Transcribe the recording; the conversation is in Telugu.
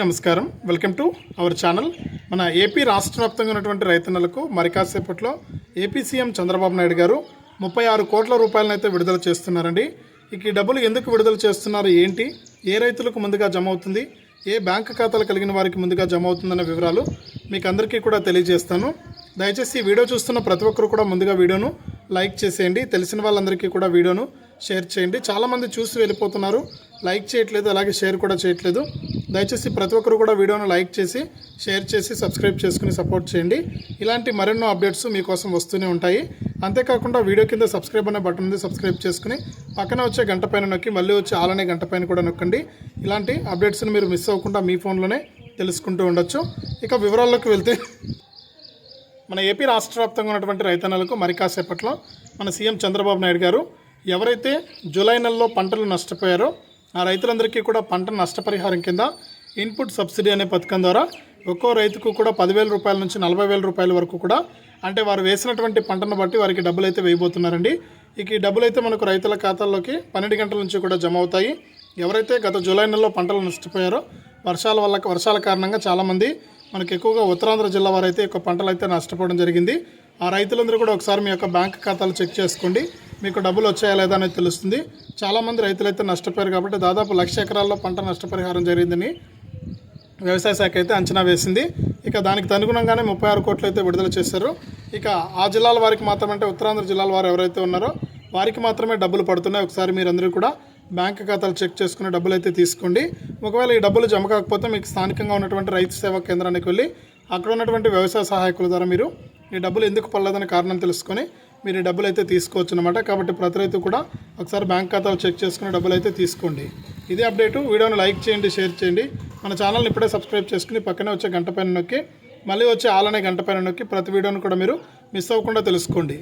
నమస్కారం. Welcome to our channel. మన ఏపీ రాష్ట్ర వ్యాప్తంగా ఉన్నటువంటి రైతన్నలకు మరి కాసేపట్లో ఏపీ సీఎం చంద్రబాబు నాయుడు గారు ముప్పై ఆరు కోట్ల రూపాయలను అయితే విడుదల చేస్తున్నారండి. ఇక ఈ డబ్బులు ఎందుకు విడుదల చేస్తున్నారు? ఏంటి? ఏ రైతులకు ముందుగా జమ అవుతుంది? ఏ బ్యాంక్ ఖాతాలు కలిగిన వారికి ముందుగా జమ అవుతుందన్న వివరాలు మీకు అందరికీ కూడా తెలియజేస్తాను. దయచేసి ఈ వీడియో చూస్తున్న ప్రతి ఒక్కరు కూడా ముందుగా వీడియోను లైక్ చేసేయండి. తెలిసిన వాళ్ళందరికీ కూడా వీడియోను షేర్ చేయండి. చాలామంది చూసి వెళ్ళిపోతున్నారు. లైక్ చేయట్లేదు అలాగే షేర్ కూడా చేయట్లేదు. దయచేసి ప్రతి ఒక్కరు కూడా వీడియోను లైక్ చేసి షేర్ చేసి సబ్స్క్రైబ్ చేసుకుని సపోర్ట్ చేయండి. ఇలాంటి మరెన్నో అప్డేట్స్ మీకోసం వస్తూనే ఉంటాయి. అంతేకాకుండా వీడియో కింద సబ్స్క్రైబ్ అనే బటన్ ఉంది సబ్స్క్రైబ్ చేసుకుని పక్కన వచ్చే గంట పైన నొక్కి మళ్ళీ వచ్చే ఆలనే గంట పైన కూడా నొక్కండి. ఇలాంటి అప్డేట్స్ని మీరు మిస్ అవ్వకుండా మీ ఫోన్లోనే తెలుసుకుంటూ ఉండొచ్చు. ఇక వివరాల్లోకి వెళ్తే మన ఏపీ రాష్ట్ర వ్యాప్తంగా ఉన్నటువంటి రైతన్నలకు మరి కాసేపట్లో మన సీఎం చంద్రబాబు నాయుడు గారు ఎవరైతే జూలై నెలలో పంటలు నష్టపోయారో ఆ రైతులందరికీ కూడా పంట నష్టపరిహారం కింద ఇన్పుట్ సబ్సిడీ అనే పథకం ద్వారా ఒక్కో రైతుకు కూడా పదివేల రూపాయల నుంచి నలభై వేల రూపాయల వరకు కూడా అంటే వారు వేసినటువంటి పంటను బట్టి వారికి డబ్బులు అయితే వేయబోతున్నారండి. ఇక ఈ డబ్బులు అయితే మనకు రైతుల ఖాతాల్లోకి పన్నెండు గంటల నుంచి కూడా జమ అవుతాయి. ఎవరైతే గత జూలై నెలలో పంటలు నష్టపోయారో వర్షాల వల్ల వర్షాల కారణంగా చాలామంది మనకు ఎక్కువగా ఉత్తరాంధ్ర జిల్లా వారైతే ఎక్కువ పంటలు అయితే నష్టపోవడం జరిగింది. ఆ రైతులందరూ కూడా ఒకసారి మీ యొక్క బ్యాంక్ ఖాతాలు చెక్ చేసుకోండి. మీకు డబ్బులు వచ్చాయా లేదా అనేది తెలుస్తుంది. చాలామంది రైతులైతే నష్టపోయారు కాబట్టి దాదాపు లక్ష ఎకరాల్లో పంట నష్టపరిహారం జరిగిందని వ్యవసాయ శాఖ అయితే అంచనా వేసింది. ఇక దానికి అనుగుణంగానే ముప్పై ఆరు కోట్లు అయితే విడుదల చేశారు. ఇక ఆ జిల్లాల వారికి మాత్రమే అంటే ఉత్తరాంధ్ర జిల్లాల వారు ఎవరైతే ఉన్నారో వారికి మాత్రమే డబ్బులు పడుతున్నాయి. ఒకసారి మీరందరూ కూడా బ్యాంక్ ఖాతాలు చెక్ చేసుకుని డబ్బులు అయితే తీసుకోండి. ఒకవేళ ఈ డబ్బులు జమ కాకపోతే మీకు స్థానికంగా ఉన్నటువంటి రైతు సేవా కేంద్రానికి వెళ్ళి అక్కడ ఉన్నటువంటి వ్యవసాయ సహాయకుల ద్వారా మీరు ఈ డబ్బులు ఎందుకు పడలేదని కారణం తెలుసుకొని మీరు ఈ డబ్బులు అయితే తీసుకోవచ్చు అనమాట కాబట్టి ప్రతి రైతు కూడా ఒకసారి బ్యాంక్ ఖాతాలు చెక్ చేసుకుని డబ్బులు అయితే తీసుకోండి. ఇదే అప్డేటు. వీడియోని లైక్ చేయండి షేర్ చేయండి. మన ఛానల్ని ఇప్పుడే సబ్స్క్రైబ్ చేసుకుని పక్కనే వచ్చే గంట పైన నొక్కి మళ్ళీ వచ్చే ఆలనే గంట పైన నొక్కి ప్రతి వీడియోని కూడా మీరు మిస్ అవ్వకుండా తెలుసుకోండి.